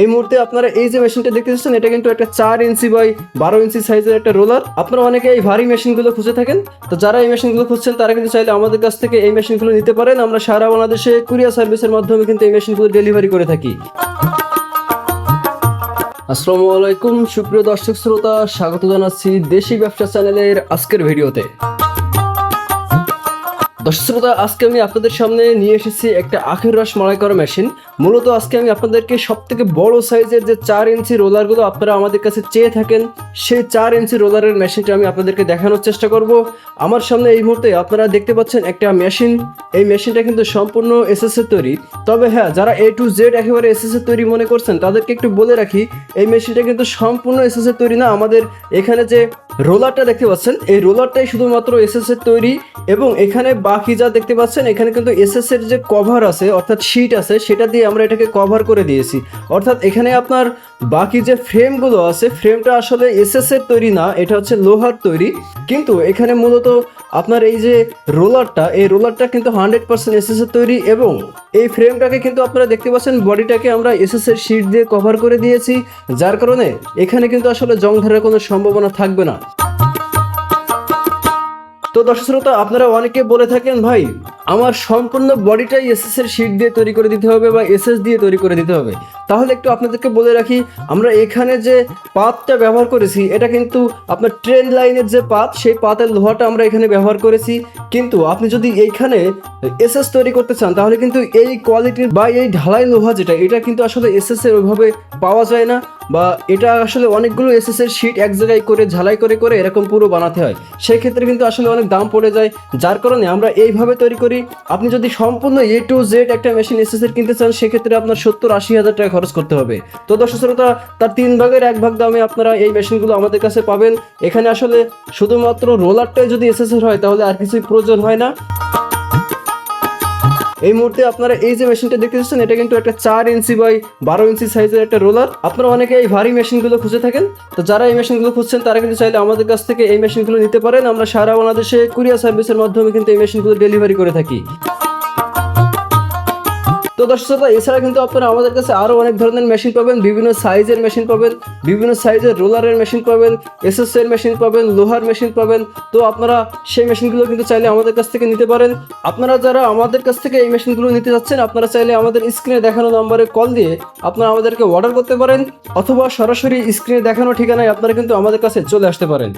এই মুহূর্তে আপনারা এই যে মেশিনটা দেখতে পাচ্ছেন, এটা কিন্তু একটা চার ইঞ্চি বাই বারো ইঞ্চি সাইজের একটা রোলার আপনারা অনেকে এই ভারী মেশিনগুলো খুঁজে থাকেন। তো যারা এই মেশিনগুলো খুঁজছেন, তারা কিন্তু চাইলে আমাদের কাছ থেকে এই মেশিনগুলো নিতে পারেন। আমরা সারা বাংলাদেশে কুরিয়ার সার্ভিসের মাধ্যমে কিন্তু এই মেশিনগুলো ডেলিভারি করে থাকি। আসসালামু আলাইকুম, সুপ্রিয় দর্শক শ্রোতা, স্বাগত জানাচ্ছি দেশি ব্যবসা চ্যানেলের আজকের ভিডিওতে দর্শক শ্রোতা, আজকে আমি আপনাদের সামনে নিয়ে এসেছি একটা আখের রস মালাই করা মেশিন মূলত আজকে আমি আপনাদেরকে সব থেকে বড় সাইজের যে চার ইঞ্চি রোলারগুলো আপনারা আমাদের কাছে চেয়ে থাকেন, সেই চার ইঞ্চি রোলারের মেশিনটা আমি আপনাদেরকে দেখানোর চেষ্টা করব। আমার সামনে এই মুহূর্তে আপনারা দেখতে পাচ্ছেন একটা মেশিন এই মেশিনটা কিন্তু সম্পূর্ণ এসএস এর তৈরি। তবে হ্যাঁ যারা এ টু জেড একেবারে এসএস এর তৈরি মনে করছেন, তাদেরকে একটু বলে রাখি, এই মেশিনটা কিন্তু সম্পূর্ণ এসএস এর তৈরি না। আমাদের এখানে যে রোলারটা দেখতে পাচ্ছেন, এই রোলারটাই শুধুমাত্র এসএস এর তৈরি এবং এখানে বাকি যা দেখতে পাচ্ছেন, এখানে কিন্তু এসএস এর যে কভার আছে, অর্থাৎ শিট আছে, সেটা দিয়ে আমরা এটাকে কভার করে দিয়েছি। অর্থাৎ এখানে আপনার বাকি যে ফ্রেমগুলো আছে ফ্রেমটা আসলে এসএস এর তৈরি না, এটা হচ্ছে লোহার তৈরি। কিন্তু এখানে মূলত আপনার এই যে রোলারটা, এই রোলারটা কিন্তু হান্ড্রেড পার্সেন্ট এসএস এর তৈরি এবং এই ফ্রেমটাকে কিন্তু আপনারা দেখতে পাচ্ছেন বডিটাকে আমরা এসএস এর শিট দিয়ে কভার করে দিয়েছি। যার কারণে এখানে কিন্তু আসলে জং ধরার কোনো সম্ভাবনা থাকবে না। তো দর্শক শ্রোতা, আপনারা অনেকে বলে থাকেন, ভাই, আমার সম্পূর্ণ বডিটাই এসএস এর শিট দিয়ে তৈরি করে দিতে হবে বা এসএস দিয়ে তৈরি করে দিতে হবে। তাহলে একটু আপনাদেরকে বলে রাখি, আমরা এখানে যে পাতটা ব্যবহার করেছি, এটা কিন্তু আপনার ট্রেন লাইনের যে পাত, সেই পাতের লোহাটা আমরা এখানে ব্যবহার করেছি। কিন্তু আপনি যদি এইখানে এসএস তৈরি করতে চান, তাহলে কিন্তু এই কোয়ালিটির বা এই ঢালাই লোহা যেটা, এটা কিন্তু আসলে এসএস এর ওইভাবে পাওয়া যায় না বা এটা আসলে অনেকগুলো এসএস এর শিট এক জায়গায় করে, ঝালাই করে করে এরকম পুরো বানাতে হয়। সেই ক্ষেত্রে কিন্তু আসলে অনেক দাম পড়ে যায়, যার কারণে আমরা এইভাবে তৈরি করি। আপনি যদি সম্পূর্ণ এ টু জেড একটা মেশিন এসএস এর কিনতে চান, সেক্ষেত্রে আপনার সত্তর আশি হাজার টাকা খরচ করতে হবে। তো দর্শক শ্রোতা, তার তিন ভাগের এক ভাগ দামে আপনারা এই মেশিনগুলো আমাদের কাছে পাবেন। এখানে আসলে শুধুমাত্র রোলারটাই যদি এসএস এর হয়, তাহলে আর কিছুই প্রয়োজন হয় না। এই মুহূর্তে আপনারা এই যে মেশিনটা দেখতে পাচ্ছেন, এটা কিন্তু একটা চার ইঞ্চি বাই বারো ইঞ্চি সাইজের একটা রোলার। আপনারা অনেকে এই ভারী মেশিনগুলো খুঁজে থাকেন। তো যারা এই মেশিনগুলো খুঁজছেন, তারা কিন্তু চাইলে আমাদের কাছ থেকে এই মেশিনগুলো নিতে পারেন। আমরা সারা বাংলাদেশে কুরিয়ার সার্ভিসের মাধ্যমে কিন্তু এই মেশিনগুলো ডেলিভারি করে থাকি। তো দর্শক শ্রোতা, এছাড়া কিন্তু আপনারা আমাদের কাছে আরও অনেক ধরনের মেশিন পাবেন। বিভিন্ন সাইজের মেশিন পাবেন বিভিন্ন সাইজের রোলারের মেশিন পাবেন এসএস এর মেশিন পাবেন লোহার মেশিন পাবেন। তো আপনারা সেই মেশিনগুলো কিন্তু চাইলে আমাদের কাছ থেকে নিতে পারেন। আপনারা যারা আমাদের কাছ থেকে এই মেশিনগুলো নিতে যাচ্ছেন আপনারা চাইলে আমাদের স্ক্রিনে দেখানো নম্বরে কল দিয়ে আপনারা আমাদেরকে অর্ডার করতে পারেন অথবা সরাসরি স্ক্রিনে দেখানো ঠিকানায় আপনারা কিন্তু আমাদের কাছে চলে আসতে পারেন।